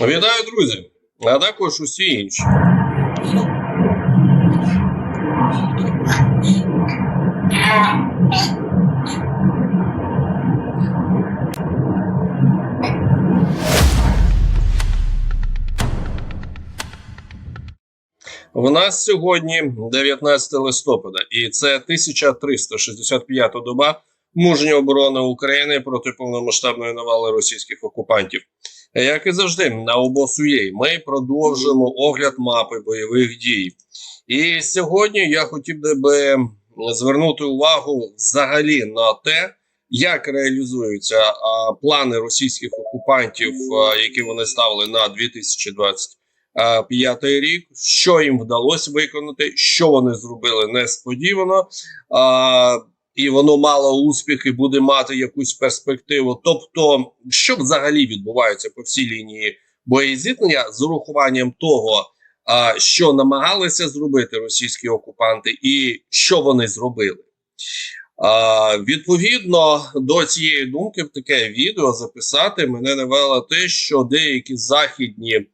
Вітаю, друзі, а також усі інші. У нас сьогодні 19 листопада, і це 1365 доба мужньої оборони України проти повномасштабної навали російських окупантів. Як і завжди, на обосує ми продовжуємо огляд мапи бойових дій. І сьогодні я хотів би звернути увагу взагалі на те, як реалізуються плани російських окупантів, які вони ставили на 2025 рік, що їм вдалося виконати, що вони зробили несподівано. А, і воно мало успіх і буде мати якусь перспективу. Тобто, що взагалі відбувається по всій лінії боєзіткнення з урахуванням того, що намагалися зробити російські окупанти, і що вони зробили. Відповідно до цієї думки, в таке відео записати мене навело те, що деякі західні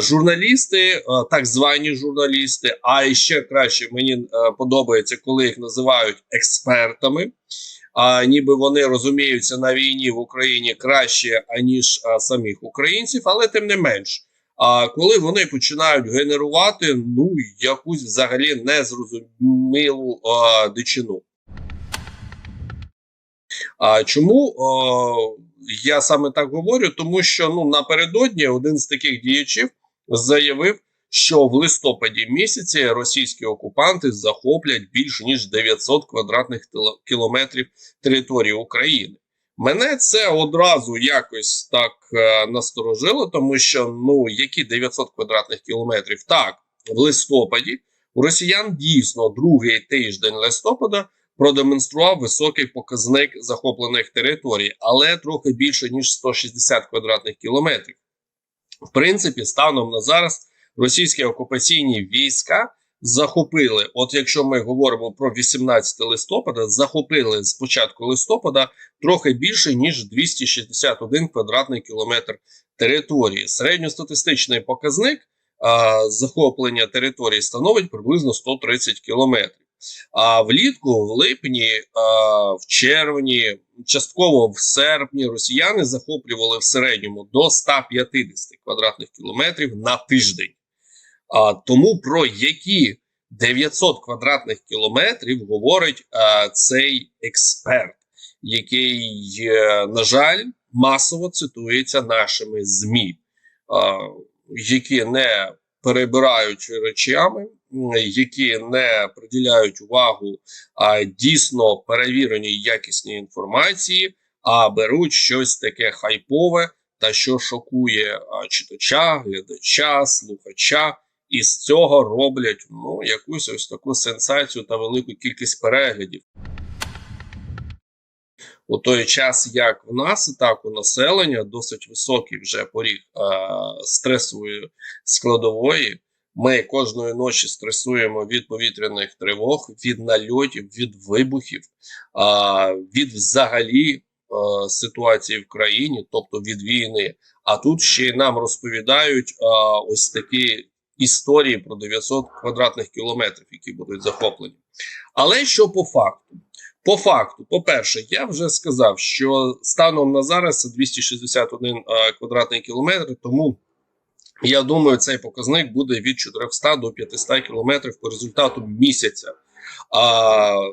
журналісти, так звані журналісти, а ще краще мені подобається, коли їх називають експертами. А ніби вони розуміються на війні в Україні краще аніж а, самих українців, але тим не менш. А коли вони починають генерувати ну якусь взагалі незрозумілу а, дичину. А чому а, я саме так говорю? Тому що ну напередодні один з таких діячів заявив, що в листопаді місяці російські окупанти захоплять більш ніж 900 квадратних кілометрів території України. Мене це одразу якось так е, насторожило, тому що ну які 900 квадратних кілометрів? Так, в листопаді у росіян дійсно другий тиждень листопада продемонстрував високий показник захоплених територій, але трохи більше ніж 160 квадратних кілометрів. В принципі, станом на зараз російські окупаційні війська захопили. От якщо ми говоримо про 18 листопада, захопили з початку листопада трохи більше ніж 261 квадратний кілометр території. Середньостатистичний показник а, захоплення території становить приблизно 130 кілометрів. А влітку, в липні, в червні, частково в серпні росіяни захоплювали в середньому до 150 квадратних кілометрів на тиждень. А, тому про які 900 квадратних кілометрів говорить цей експерт, який, е, на жаль, масово цитується нашими ЗМІ, які не перебирають речами, які не приділяють увагу а, дійсно перевіреній якісній інформації, а беруть щось таке хайпове та що шокує читача, глядача, слухача. І з цього роблять ну якусь ось таку сенсацію та велику кількість переглядів. У той час, як в нас так у населення досить високий вже поріг е, стресової складової. Ми кожної ночі стресуємо від повітряних тривог, від нальотів, від вибухів, а, від взагалі ситуації в країні, тобто від війни. А тут ще й нам розповідають ось такі історії про 900 квадратних кілометрів, які будуть захоплені. Але що по факту? По факту, по-перше, я вже сказав, що станом на зараз це 261 а, квадратний кілометр, тому я думаю, цей показник буде від 400 до 500 кілометрів по результату місяця. А,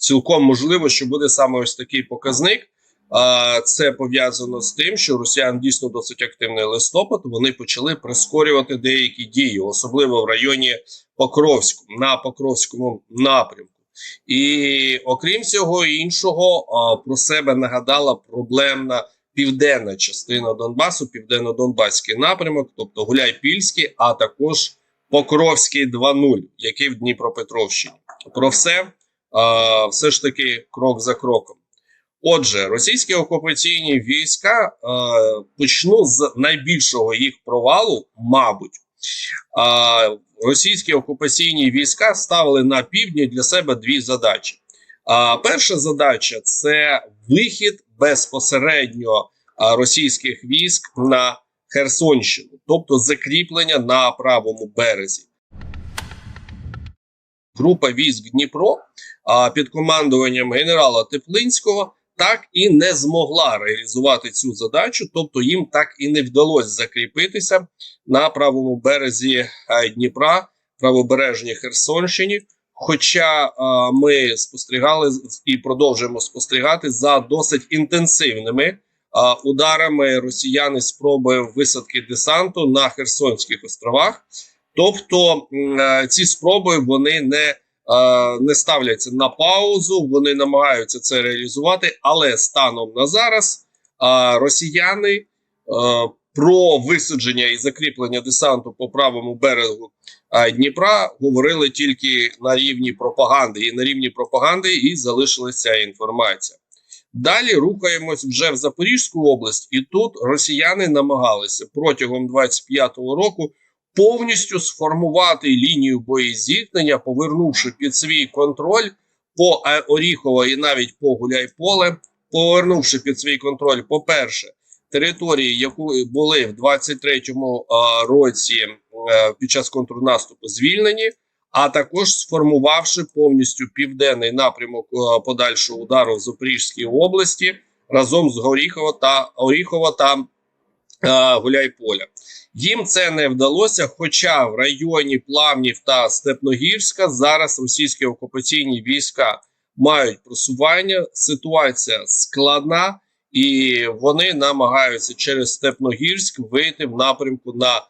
цілком можливо, що буде саме ось такий показник. А, це пов'язано з тим, що росіян дійсно досить активний листопад. Вони почали прискорювати деякі дії, особливо в районі Покровську, на Покровському напрямку. І окрім всього іншого, про себе нагадала проблемна південна частина Донбасу, південно-донбаський напрямок, тобто Гуляйпільський, а також Покровський 2.0, який в Дніпропетровщині. Про все, все ж таки крок за кроком. Отже, російські окупаційні війська е, почну з найбільшого їх провалу, мабуть. Е, російські окупаційні війська ставили на півдні для себе дві задачі. А перша задача це вихід безпосередньо російських військ на Херсонщину, тобто закріплення на правому березі. Група військ Дніпро під командуванням генерала Теплинського так і не змогла реалізувати цю задачу, тобто їм так і не вдалося закріпитися на правому березі Дніпра, правобережній Херсонщині. Хоча а, ми спостерігали і продовжуємо спостерігати за досить інтенсивними а, ударами росіяни спроби висадки десанту на Херсонських островах. Тобто е, ці спроби вони не, е, не ставляться на паузу, вони намагаються це реалізувати, але станом на зараз е, росіяни е, про висадження і закріплення десанту по правому берегу е, Дніпра говорили тільки на рівні пропаганди, і на рівні пропаганди і залишилася інформація. Далі рухаємось вже в Запорізьку область, і тут росіяни намагалися протягом 25-го року повністю сформувати лінію боєзіткнення, повернувши під свій контроль по е, Оріхово і навіть по Гуляйполе, повернувши під свій контроль, по-перше, території, які були в 23-му е, році е, під час контрнаступу звільнені. А також сформувавши повністю південний напрямок подальшого удару в Запорізькій області разом з Горіхово та Оріхово та е, Гуляйполя. Їм це не вдалося, хоча в районі Плавнів та Степногірська зараз російські окупаційні війська мають просування. Ситуація складна, і вони намагаються через Степногірськ вийти в напрямку на е,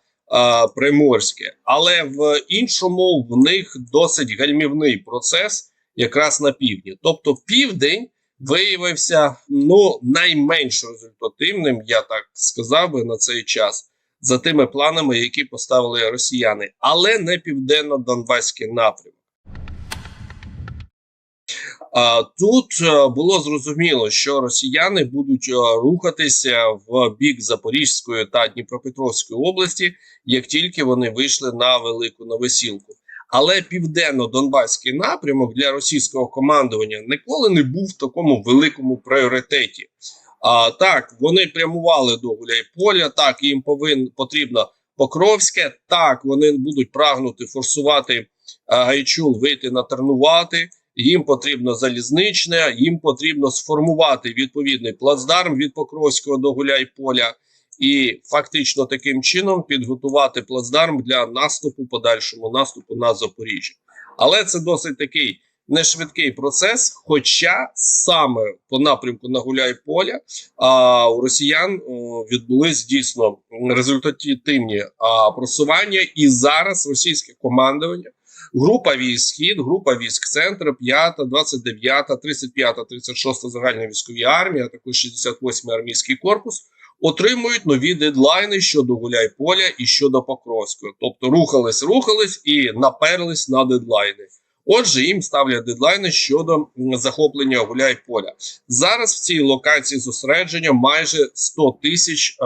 Приморське. Але в іншому в них досить гальмівний процес якраз на півдні. Тобто, південь виявився ну найменш результативним, я так сказав би на цей час за тими планами, які поставили росіяни, але не південно-донбаський напрямок. Тут е, було зрозуміло, що росіяни будуть е, рухатися в бік Запорізької та Дніпропетровської області, як тільки вони вийшли на велику новосілку. Але південно-донбаський напрямок для російського командування ніколи не був в такому великому пріоритеті. А так, вони прямували до Гуляйполя. Так, їм повин потрібно Покровське. Так, вони будуть прагнути форсувати а, Гайчул, вийти на Тернувати. Їм потрібно залізничне, їм потрібно сформувати відповідний плацдарм від Покровського до Гуляйполя, і фактично таким чином підготувати плацдарм для наступу, подальшому наступу на Запоріжжя. Але це досить такий не швидкий процес. Хоча саме по напрямку на Гуляйполя а, у росіян відбулись дійсно результативні просування, і зараз російське командування. Група військ схід, група військ центр, 5, 29, 35, 36 загальна військові армії, а також 68 армійський корпус отримують нові дедлайни щодо Гуляйполя і щодо Покровського. Тобто рухались, рухались і наперлись на дедлайни. Отже, їм ставлять дедлайни щодо захоплення Гуляйполя. Зараз в цій локації зосередження майже 100 тисяч е,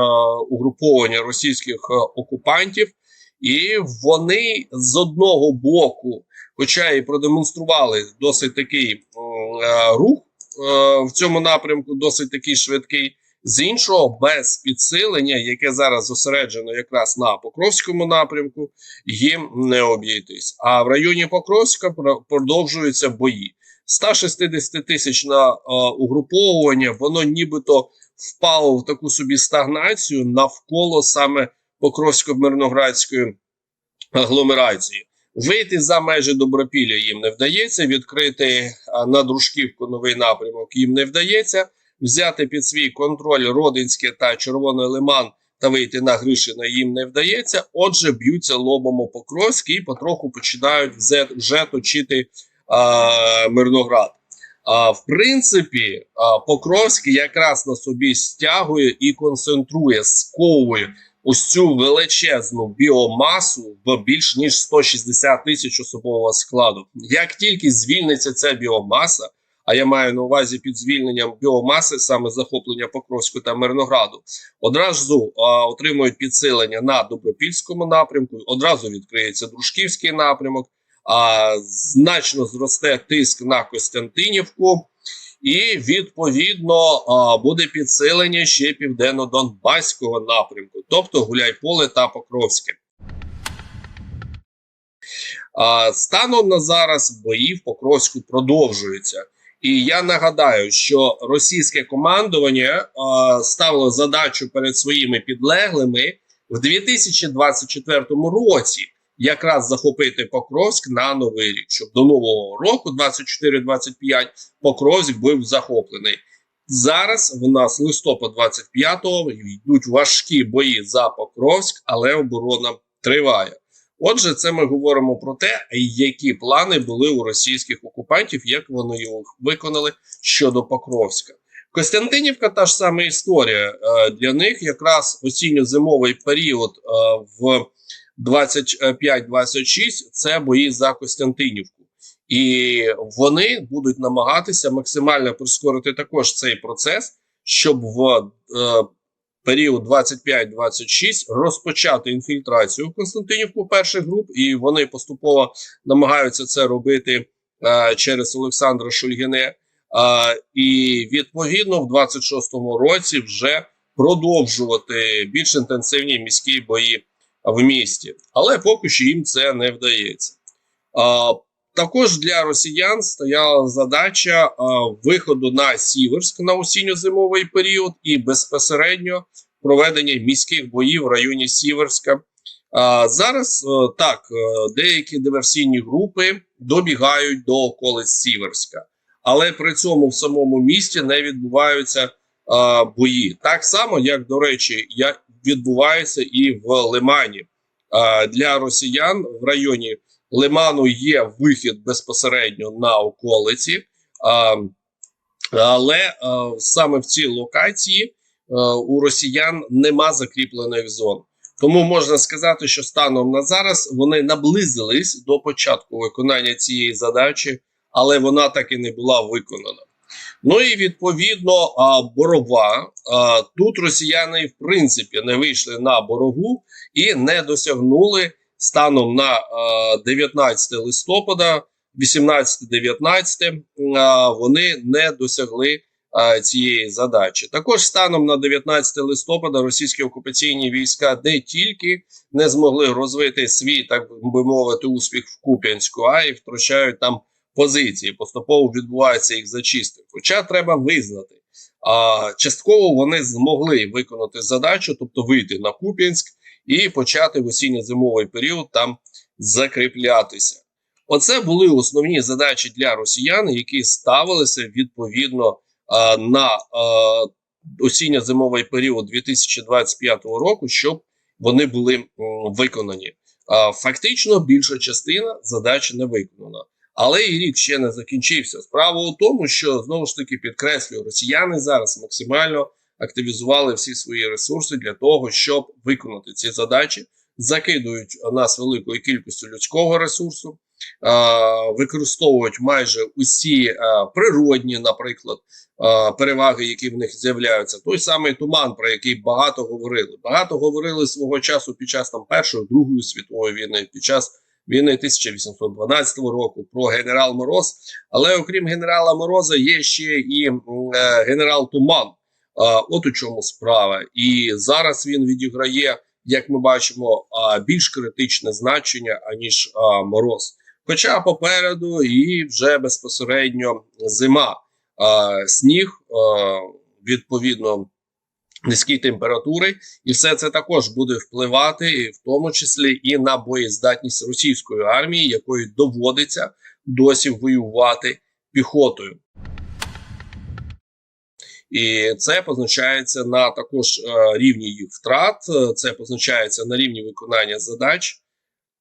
угруповання російських е, окупантів, і вони з одного боку, хоча і продемонстрували досить такий е, рух е, в цьому напрямку, досить такий швидкий. З іншого, без підсилення, яке зараз зосереджено якраз на Покровському напрямку, їм не обійтись. А в районі Покровська продовжуються бої. 160 тисяч на е, угруповування, воно нібито впало в таку собі стагнацію навколо саме Покровсько-Мирноградської агломерації. Вийти за межі Добропілля їм не вдається, відкрити а, на Дружківку новий напрямок їм не вдається взяти під свій контроль Родинське та Червоний Лиман та вийти на Гришина їм не вдається. Отже, б'ються лобом у Покровськ і потроху починають вже, точити а, Мирноград. А, в принципі, а, Покровський якраз на собі стягує і концентрує, сковує ось цю величезну біомасу в більш ніж 160 тисяч особового складу. Як тільки звільниться ця біомаса, а я маю на увазі під звільненням біомаси, саме захоплення Покровську та Мирнограду, одразу а, отримують підсилення на Добропільському напрямку, одразу відкриється Дружківський напрямок, а значно зросте тиск на Костянтинівку. і відповідно буде підсилення ще південно-донбаського напрямку, тобто Гуляйполе та Покровське. Станом на зараз бої в Покровську продовжуються. І я нагадаю, що російське командування а, ставило задачу перед своїми підлеглими в 2024 році якраз захопити Покровськ на новий рік, щоб до нового року, 24-25, Покровськ був захоплений. Зараз в нас листопад 25-го йдуть важкі бої за Покровськ, але оборона триває. Отже, це ми говоримо про те, які плани були у російських окупантів, як вони його виконали щодо Покровська. Костянтинівка та ж сама історія. Е, Для них якраз осінньо-зимовий період е, в 25-26 це бої за Костянтинівку. І вони будуть намагатися максимально прискорити також цей процес, щоб в е, період 25-26 розпочати інфільтрацію в Константинівку перших груп, і вони поступово намагаються це робити е, через Олександра Шульгіне. Е, і відповідно в 26-му році вже продовжувати більш інтенсивні міські бої в місті, але поки що їм це не вдається. А, також для росіян стояла задача виходу на Сіверськ на осінньо-зимовий період і безпосередньо проведення міських боїв в районі Сіверська. Зараз так, деякі диверсійні групи добігають до околиць Сіверська, але при цьому в самому місті не відбуваються бої. Так само, як до речі, відбувається і в Лимані. Для росіян в районі Лиману є вихід безпосередньо на околиці, але саме в цій локації у росіян нема закріплених зон. Тому можна сказати, що станом на зараз вони наблизились до початку виконання цієї задачі, але вона так і не була виконана. Ну і відповідно борова. Тут росіяни в принципі не вийшли на борову і не досягнули станом на 19 листопада, 18-19, вони не досягли цієї задачі. Також станом на 19 листопада російські окупаційні війська не тільки не змогли розвити свій, так би мовити, успіх в Куп'янську, а й втрачають там позиції. Поступово відбувається їх зачистка. Хоча треба визнати, частково вони змогли виконати задачу, тобто вийти на Куп'янськ і почати в осінньо-зимовий період там закріплятися. Оце були основні задачі для росіян, які ставилися відповідно на осінньо-зимовий період 2025 року, щоб вони були виконані. Фактично, більша частина задач не виконана. Але і рік ще не закінчився. Справа у тому, що знову ж таки підкреслюю, росіяни зараз максимально активізували всі свої ресурси для того, щоб виконати ці задачі, закидують нас великою кількістю людського ресурсу, використовують майже усі природні, наприклад, переваги, які в них з'являються. Той самий туман, про який багато говорили. Багато говорили свого часу під час там першої другої світової війни, під час війни 1812 року про генерал Мороз. Але окрім генерала Мороза, є ще і е, генерал Туман. От у чому справа, і зараз він відіграє, як ми бачимо, більш критичне значення аніж мороз. Хоча попереду і вже безпосередньо зима, сніг відповідно низькі температури, і все це також буде впливати, в тому числі і на боєздатність російської армії, якої доводиться досі воювати піхотою. І це позначається на також е, рівні їх втрат, це позначається на рівні виконання задач.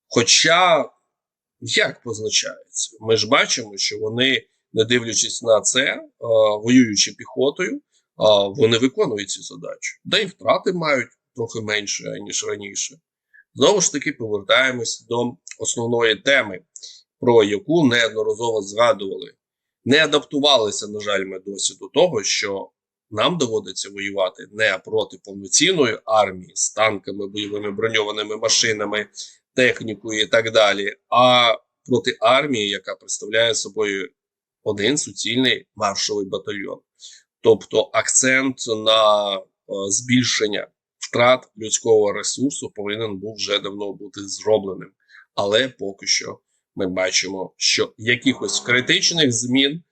Хоча, як позначається, ми ж бачимо, що вони, не дивлячись на це, е, воюючи піхотою, вони виконують ці задачі. Да і втрати мають трохи менше, ніж раніше. Знову ж таки, повертаємось до основної теми, про яку неодноразово згадували. Не адаптувалися, на жаль, ми досі до того, що нам доводиться воювати не проти повноцінної армії з танками, бойовими броньованими машинами, технікою і так далі, а проти армії, яка представляє собою один суцільний маршовий батальйон. Тобто акцент на е, збільшення втрат людського ресурсу повинен був вже давно бути зробленим. Але поки що ми бачимо, що якихось критичних змін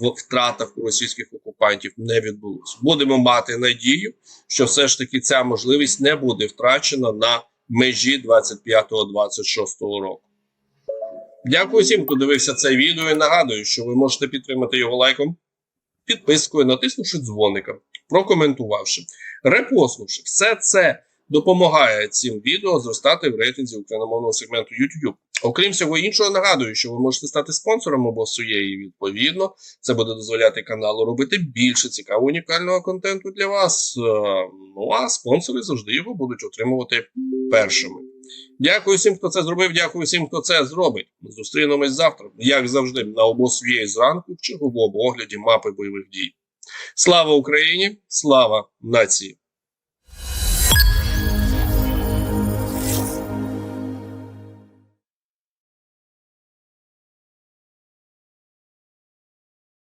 в втратах російських окупантів не відбулося. Будемо мати надію, що все ж таки ця можливість не буде втрачена на межі 25-26 року. Дякую всім, хто дивився це відео. І нагадую, що ви можете підтримати його лайком, підпискою, натиснувши дзвоника, прокоментувавши, репостнувши. Все це допомагає цим відео зростати в рейтинзі україномовного сегменту YouTube. Окрім всього іншого, нагадую, що ви можете стати спонсором або своєї відповідно. Це буде дозволяти каналу робити більше цікавого унікального контенту для вас. Е, Ну а спонсори завжди його будуть отримувати першими. Дякую всім, хто це зробив. Дякую всім, хто це зробить. Зустрінемось завтра, як завжди, на обосвіє зранку в черговому огляді мапи бойових дій. Слава Україні! Слава нації!